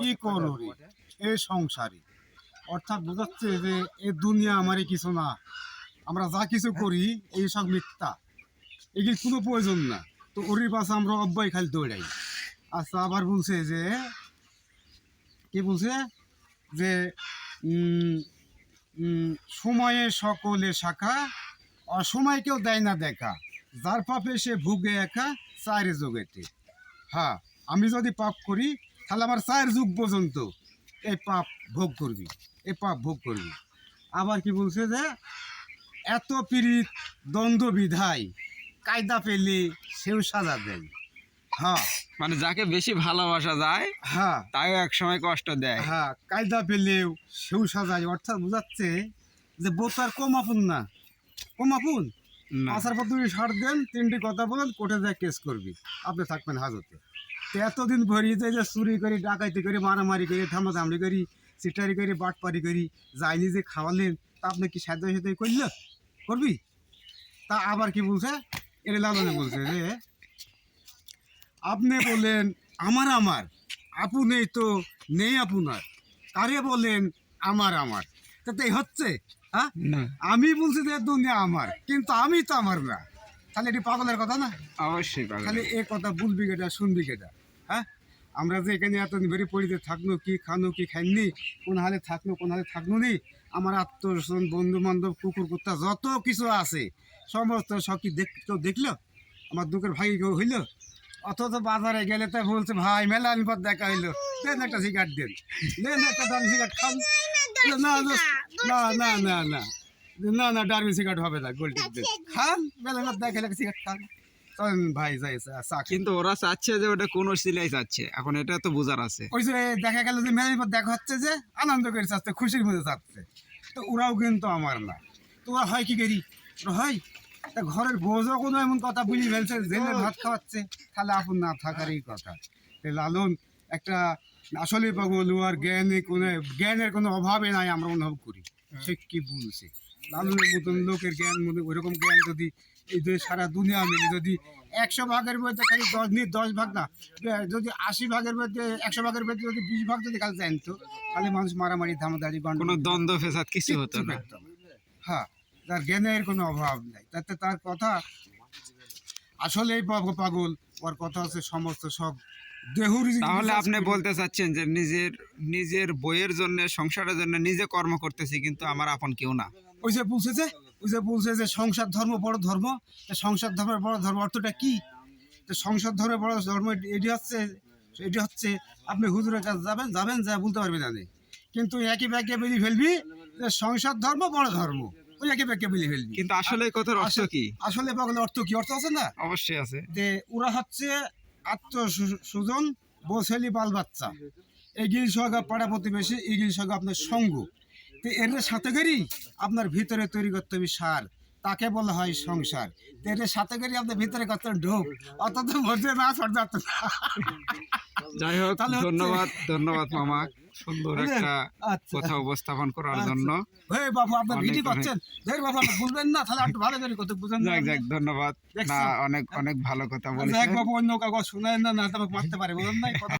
কি করো এই সংসারে। অর্থাৎ বোঝাচ্ছে যে এ দুনিয়া আমারই কিছু না। আমরা যা কিছু করি এই সব মিথ্যা। এগুলি কোনো প্রয়োজন না। তো ওরই পাশে আমরা অব্যয় খালি দৌড়াই। আচ্ছা আবার বলছে যে কি বলছে? যে সময়ে সকলে শাখা অসময় কেউ দেয় না দেখা। যার পাপে সে ভুগে একা চায়ের যোগেতে হ্যাঁ আমি যদি পাপ করি তাহলে আমার চায়ের যুগ পর্যন্ত। এই পাপ ভোগ করবি এই পাপ ভোগ করবি। আবার কি বলছে যে এত পীড়িত দ্বন্দ্ব বিধায় কায়দা পেলে সেও সাজা দেয়। হ্যাঁ। মানে যাকে বেশি ভালোবাসা যায় হ্যাঁ। তাও এক সময় কষ্ট দেয়। হ্যাঁ কায়দা পেলেও সেও সাজায় অর্থাৎ বোঝাচ্ছে যে বোত আর কম আপন না। কম আপন আসার পর তুমি সার দেন তিনটি কথা বলেন কোর্টে যায় কেস করবি। আপনি থাকবেন হাজতে। এতদিন ভরি যে যে চুরি করি ডাকাইতি করি মারামারি করি থামাথামড়ি করি চিটারি করি বাটপারি করি যাইনি যে খাওয়ালেন তা আপনি কি সাধ্য সাথে করল? করবি? তা আবার কি বলছে? এটা লালনে বলছে যে আপনি বলেন আমার আমার। আপু নেই তো নেই আপনার। কারে বলেন আমার আমার? তাতে হচ্ছে হ্যাঁ? না। আমি বলছি যে দুনিয়া আমার কিন্তু আমি তো আমার না। তাহলে এটি পাগলের কথা না? অবশ্যই খালি এ কথা বলবি কেটা শুনবি কেটা? হ্যাঁ আমরা যে এখানে এত বেরিয়ে পড়িতে থাকল কি খানো কি খাইনি কোন হালে থাকল কোন হালে থাকল নি আমার আত্মীয়স্বজন বন্ধু বান্ধব কুকুর কুত্তা যত কিছু আছে সমস্ত সব কি দেখ দেখল আমার দুঃখের ভাই কেউ হইল অথচ বাজারে গেলে তাই বলছে ভাই মেলা আমি পথ দেখা হইল দেন একটা সিগারেট দেন দেন একটা দাম সিগারেট খান না না না না না না না ডার্মি সিগারেট হবে না গোল্ড খান মেলা দেখা সিগারেট খান ভাই যাই চা- কিন্তু ওরা চাচ্ছে যে ওটা কোন চাচ্ছে। এখন এটা তো বোঝার আছে। ওই যে দেখা গেল যে দেখা হচ্ছে যে আনন্দ করে চাচ্ছে খুশির মধ্যে চাচ্ছে। তো ওরাও কিন্তু আমার না। তো ওরা হয় কি করি? ওরা হয় তা ঘরের বোঝও কোনো এমন কথা বুঝি ফেলছে জেলে ভাত খাওয়াচ্ছে। তাহলে আপন না থাকারই কথা। লালন একটা আসলে পাগল ও আর জ্ঞানে কোনো জ্ঞানের কোনো অভাবে নাই আমরা অনুভব করি। সে কি বলছে? লালনের মতন লোকের জ্ঞান মধ্যে ওইরকম জ্ঞান যদি এই যে সারা দুনিয়া মিলে যদি একশো ভাগের মধ্যে খালি দশ নিয়ে দশ ভাগ না যদি আশি ভাগের মধ্যে একশো ভাগের মধ্যে যদি বিশ ভাগ যদি খালি জানতো তাহলে মানুষ মারামারি ধামাদারি কোনো দ্বন্দ্ব ফেসাদ কিছু হতো না। হ্যাঁ তার জ্ঞানের কোনো অভাব নাই। তাতে তার কথা আসলেই পাগ- পাগল ওর কথা হচ্ছে সমস্ত সব দেহুর তাহলে আপনি বলতে চাচ্ছেন যে নিজের নিজের বইয়ের জন্য সংসারের জন্য নিজে কর্ম করতেছি কিন্তু আমার আপন কেউ না। ওই যে বলছে যে ওই যে বলছে যে সংসার ধর্ম বড় ধর্ম। সংসার ধর্মের বড় ধর্ম অর্থটা কি? তো সংসার ধর্মের বড় ধর্ম এটি হচ্ছে এটি হচ্ছে আপনি হুজুরের কাছে যাবেন যাবেন যা বলতে পারবেন না কিন্তু একই ব্যাগে বেলি ফেলবি যে সংসার ধর্ম বড় ধর্ম। ওই একই ব্যাগে বেলি ফেলবি। কিন্তু আসলে কথার অর্থ কি? আসলে পাগল অর্থ কি? অর্থ আছে না? অবশ্যই আছে। যে ওরা হচ্ছে আত্মসুজন বসেলি বাল বাচ্চা। এগিয়ে সহগা পাড়া প্রতিবেশী এগিয়ে সহগা আপনার সঙ্গ। তো এর সাথে করেই আপনার ভিতরে তৈরি করতে হবে সার। তাকে বলা হয় সংসার। এর সাথে করে আপনার ভিতরে করতে ঢোক। অত তো বোঝে না সর যাচ্ছে যাই হোক ধন্যবাদ ধন্যবাদ মামা। সুন্দর একটা আচ্ছা। কথা উপস্থাপন করার আচ্ছা। জন্য। হে বাবু আপনার অনেক- করছেন। ধর বাবু আপনি বুঝবেন না তাহলে একটু ভালো করে কত বুঝেন না যাক যাক ধন্যবাদ। না অনেক অনেক ভালো কথা যাক বলেছেন। বাবু অন্য কাগজ শোনেন না না তবে মারতে পারে বলেন কথা